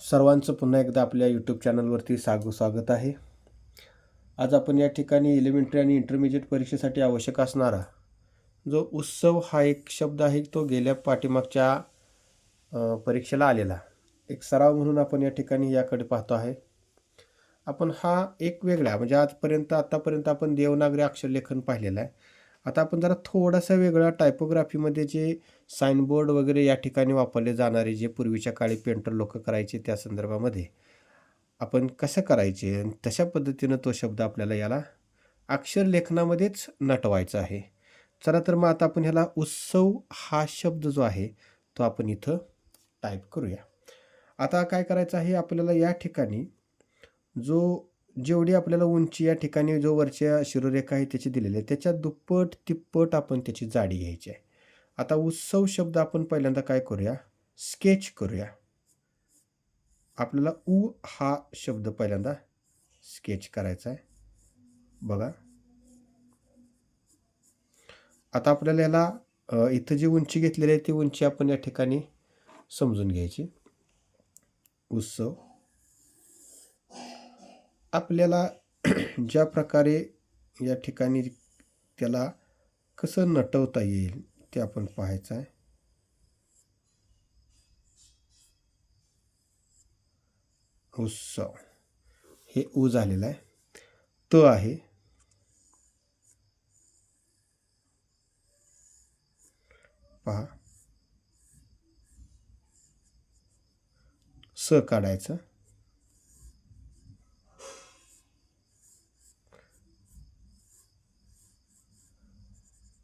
सर्वांचं पुन्हा एकदा आपल्या यूट्यूब चॅनलवरती साग स्वागत आहे. आज आपण या ठिकाणी एलिमेंटरी आणि इंटरमिजिएट परीक्षेसाठी आवश्यक असणारा जो उत्सव हा एक शब्द आहे तो गेल्या पाठीमागच्या परीक्षेला आलेला. एक सराव म्हणून आपण या ठिकाणी याकडे पाहतो आहे. आपण हा एक वेगळा म्हणजे आजपर्यंत आत्तापर्यंत आपण देवनागरी अक्षरलेखन पाहिलेलं आहे. आता आपण जरा थोडासा वेगळा टायपोग्राफीमध्ये जे साईनबोर्ड वगैरे या ठिकाणी वापरले जाणारे जे पूर्वीच्या काळी पेंटर लोक करायचे त्या संदर्भामध्ये आपण कसं करायचे? आणि तशा पद्धतीनं तो शब्द आपल्याला याला अक्षर लेखनामध्येच नटवायचा आहे. चला तर मग आता आपण ह्याला उत्सव हा शब्द जो आहे तो आपण इथं टाईप करूया. आता काय करायचं आहे? आपल्याला या ठिकाणी जो जेवढी आपल्याला उंची या ठिकाणी जो वरच्या शिरोरेखा आहे त्याची दिलेली आहे त्याच्या दुप्पट तिप्पट आपण त्याची जाडी घ्यायची आहे. आता उत्सव शब्द आपण पहिल्यांदा काय करूया? स्केच करूया. आपल्याला उ हा शब्द पहिल्यांदा स्केच करायचा आहे. बघा. आता आपल्याला याला इथं जी उंची घेतलेली आहे ती उंची आपण या ठिकाणी समजून घ्यायची. उत्सव आपल्याला ज्या प्रकारे या ठिकाणी त्याला कसं नटवता येईल ते आपण पाहायचं आहे. उत्सव हे उ झालेलं आहे. त आहे. पहा. स काढायचं.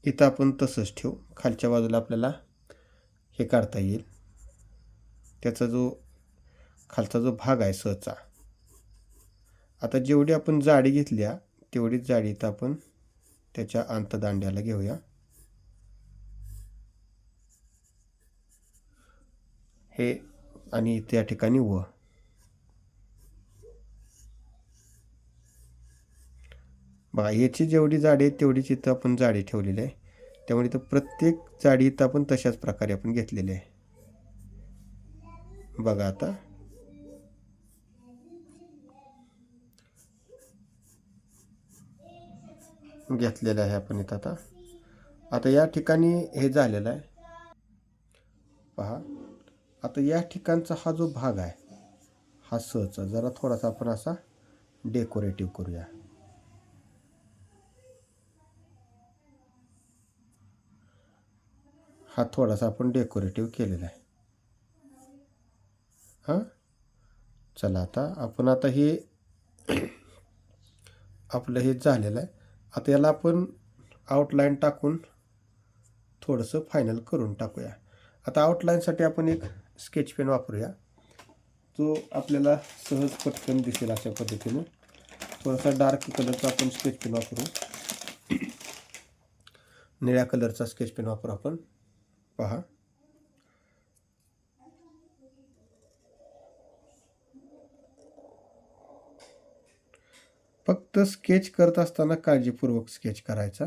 इथं आपण तसंच ठेवू. खालच्या बाजूला आपल्याला हे काढता येईल. त्याचा जो खालचा जो भाग आहे सहचा आता जेवढी आपण जाडी घेतल्या तेवढीच जाडी इथं आपण त्याच्या अंतदांड्याला घेऊया. हे आणि त्या ठिकाणी व. बघा याची जेवढी जाडी आहे तेवढीच इथं आपण जाडी ठेवलेली आहे. त्यामुळे इथं प्रत्येक जाडी इथं आपण तशाच प्रकारे आपण घेतलेली आहे. बघा आता. घेतलेलं आहे आपण इथं आता. आता या ठिकाणी हे झालेलं आहे. पहा. आता या ठिकाणचा हा जो भाग आहे हा सहचा जरा थोडासा आपण असा डेकोरेटिव्ह करूया. हा थोडासा आपण डेकोरेटिव्ह केलेला आहे. हां? चला आता आपण आता हे आपलं हे झालेलं आहे. आता याला आपण आउटलाईन टाकून थोडंसं फायनल करून टाकूया. आता आउटलाईनसाठी आपण एक स्केच पेन वापरूया. जो आपल्याला सहज पटकन दिसेल अशा पद्धतीनं. थोडासा डार्क कलरचा आपण स्केच पेन वापरू. निळ्या कलरचा स्केच पेन वापरू आपण. पहा. फक्त स्केच करत असताना काळजीपूर्वक स्केच करायचा.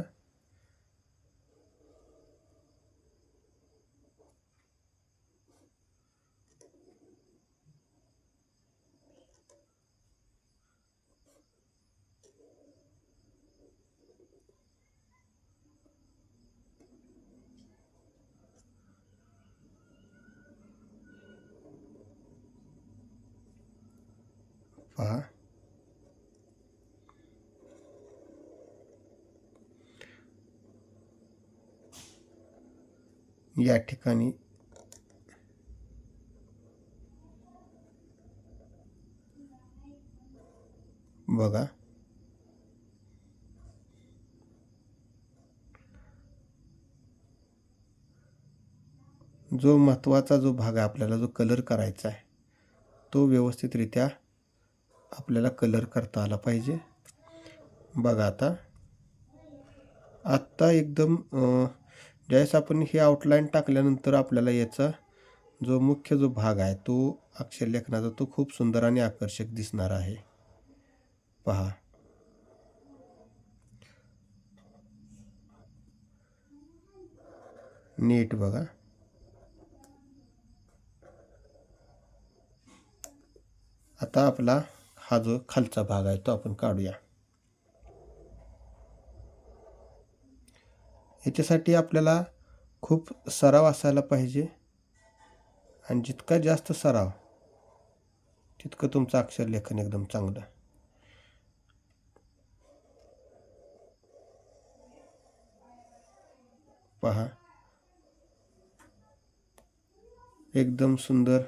पहा या ठिकाणी बघा. जो महत्त्वाचा जो भाग आहे आपल्याला जो कलर करायचा आहे तो व्यवस्थितरित्या आपल्याला कलर करता आला पाहिजे. बघा आता. आत्ता एकदम ज्यावेळेस आपण हे आउटलाईन टाकल्यानंतर आपल्याला याचा जो मुख्य जो भाग आहे तो अक्षरलेखनाचा तो खूप सुंदर आणि आकर्षक दिसणार आहे. पहा. नीट बघा. आता आपला हा जो खालचा भाग आहे तो आपण काढूया. याच्यासाठी आपल्याला खूप सराव असायला पाहिजे. आणि जितका जास्त सराव तितकं तुमचं अक्षर लेखन एकदम चांगलं. पहा. एकदम सुंदर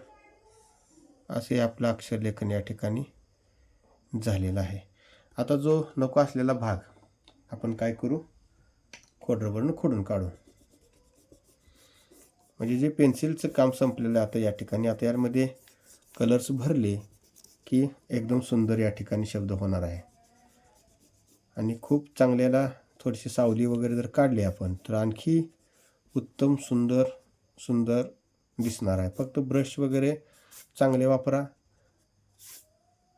असे आपलं अक्षरलेखन या ठिकाणी झालेला आहे. आता जो नको असलेला भाग आपण काय करू? खोडरबरनं खोडून काढू. म्हणजे जे पेन्सिलचं काम संपलेलं आहे आता या ठिकाणी आता यामध्ये कलर्स भरले की एकदम सुंदर या ठिकाणी शब्द होणार आहे. आणि खूप चांगल्याला थोडीशी सावली वगैरे जर काढली आपण तर आणखी उत्तम सुंदर सुंदर दिसणार आहे. फक्त ब्रश वगैरे चांगले वापरा.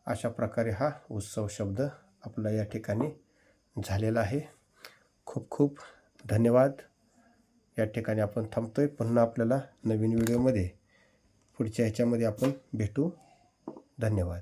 अशा प्रकारे हा उत्सव शब्द आपला या ठिकाणी झालेला आहे. खूप खूप धन्यवाद. या ठिकाणी आपण थांबतोय. पुन्हा आपल्याला नवीन व्हिडिओमध्ये पुढच्या ह्याच्यामध्ये आपण भेटू. धन्यवाद.